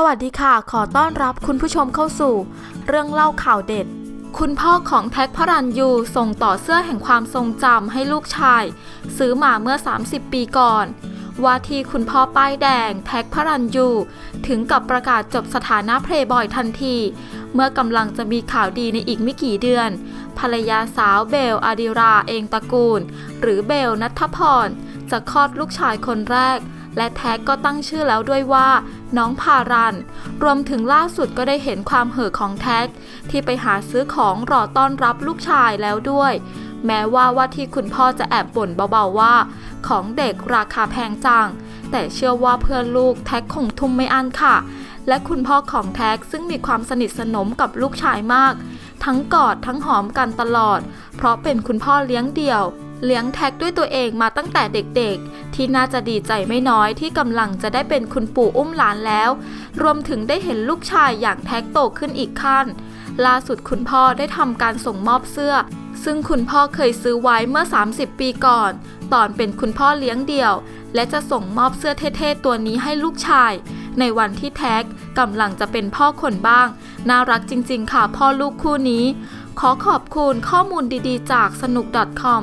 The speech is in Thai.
สวัสดีค่ะ ขอต้อนรับคุณผู้ชมเข้าสู่ เรื่องเล่าข่าวเด็ด คุณพ่อของแท็กพระรันยูส่งต่อเสื้อแห่งความทรงจำให้ลูกชาย ซื้อมาเมื่อ 30 ปีก่อน ว่าที่คุณพ่อป้ายแดงแท็กพระรันยูถึงกับประกาศจบสถานะเพลย์บอยทันที เมื่อกำลังจะมีข่าวดีในอีกไม่กี่เดือน ภรรยาสาวเบลอาดิราเองตระกูล หรือเบลนัทพรจะคลอดลูกชายคนแรก และแท็กก็ตั้งชื่อแล้วด้วยว่า น้องพารัน รวมถึงล่าสุดก็ได้เห็นความเห่อของแท็ก ที่ไปหาซื้อของรอต้อนรับลูกชายแล้วด้วย แม้ว่าว่าที่คุณพ่อจะแอบบ่นเบาๆว่า ของเด็กราคาแพงจัง แต่เชื่อว่าเพื่อนลูกแท็กคงทุ่มไม่อั้นค่ะ และคุณพ่อของแท็กซึ่งมีความสนิทสนมกับลูกชายมาก ทั้งกอดทั้งหอมกันตลอด เพราะเป็นคุณพ่อเลี้ยงเดี่ยว เลี้ยงแท็กด้วยตัวเองมาตั้งแต่เด็กๆ ที่น่าจะดีใจไม่น้อยที่กำลังจะได้เป็นคุณปู่อุ้มหลานแล้ว รวมถึงได้เห็นลูกชายอย่างแท็กโตขึ้นอีกขั้น ล่าสุดคุณพ่อได้ทำการส่งมอบเสื้อ ซึ่งคุณพ่อเคยซื้อไว้เมื่อ 30 ปีก่อน ตอนเป็นคุณพ่อเลี้ยงเดี่ยว และจะส่งมอบเสื้อเท่ๆตัวนี้ให้ลูกชาย ในวันที่แท็กกำลังจะเป็นพ่อคนบ้าง น่ารักจริง ๆ ค่ะพ่อลูกคู่นี้ ขอขอบคุณข้อมูลดีๆ จากสนุก .com